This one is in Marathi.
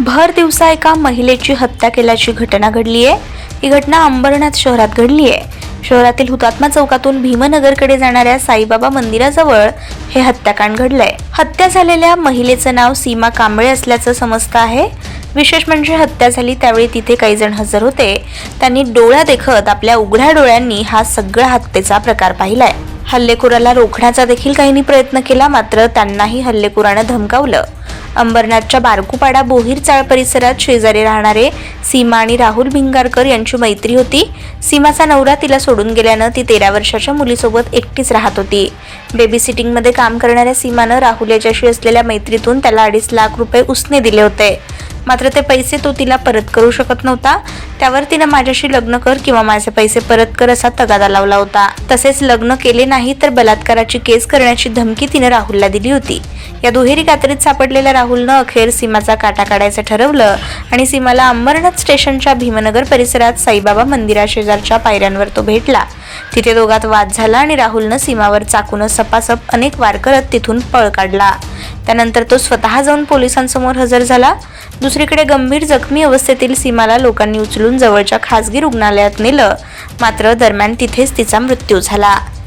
भर दिवसा एका महिलेची हत्या केल्याची घटना घडली आहे ही घटना अंबरनाथ शहरात घडली आहे शहरातील हुतात्मा चौकातून भीमनगरकडे जाणाऱ्या साईबाबा मंदिराजवळ हे हत्याकांड घडलंय. हत्या झालेल्या महिलेचं नाव सीमा कांबळे असल्याचं समजतं आहे. विशेष म्हणजे हत्या झाली त्यावेळी तिथे काही जण हजर होते. त्यांनी डोळ्या देखत आपल्या उघड्या डोळ्यांनी हा सगळा हत्येचा प्रकार पाहिलाय. हल्लेखोराला रोखण्याचा देखील काहींनी प्रयत्न केला मात्र त्यांनाही हल्लेखोरानं धमकावलं. अंबरनाथच्या बारकुपाडा बोहीर चाळ परिसरात शेजारी राहणारे सीमा आणि राहुल भिंगारकर यांची मैत्री होती. सीमाचा नवरा तिला सोडून गेल्यानं ती तेरा वर्षाच्या मुलीसोबत एकटीच राहत होती. बेबी सिटिंगमध्ये काम करणाऱ्या सीमानं राहुल याच्याशी असलेल्या मैत्रीतून त्याला अडीच लाख रुपये उसने दिले होते. मात्र ते पैसे तो तिला परत करू शकत नव्हता. त्यावर तिनं माझ्याशी लग्न कर किंवा माझे पैसे परत कर असा तगादा लावला होता. तसेच लग्न केले नाही तर बलात्काराची केस करण्याची धमकी तिनं राहुलला दिली होती. या दुहेरी कात्रीत सापडलेल्या राहुलनं अखेर सीमाचा काटा काढायचं ठरवलं आणि सीमाला अंबरनाथ स्टेशनच्या भीमनगर परिसरात साईबाबा मंदिराशेजारच्या पायऱ्यांवर तो भेटला. तिथे दोघात वाद झाला आणि राहुलनं सीमावर चाकून सपासप अनेक वार करत तिथून पळ काढला. त्यानंतर तो स्वतः जाऊन पोलिसांसमोर हजर झाला. दुसरीकडे गंभीर जखमी अवस्थेतील सीमाला लोकांनी उचलून जवळच्या खासगी रुग्णालयात नेलं. मात्र दरम्यान तिथेच तिचा मृत्यू झाला.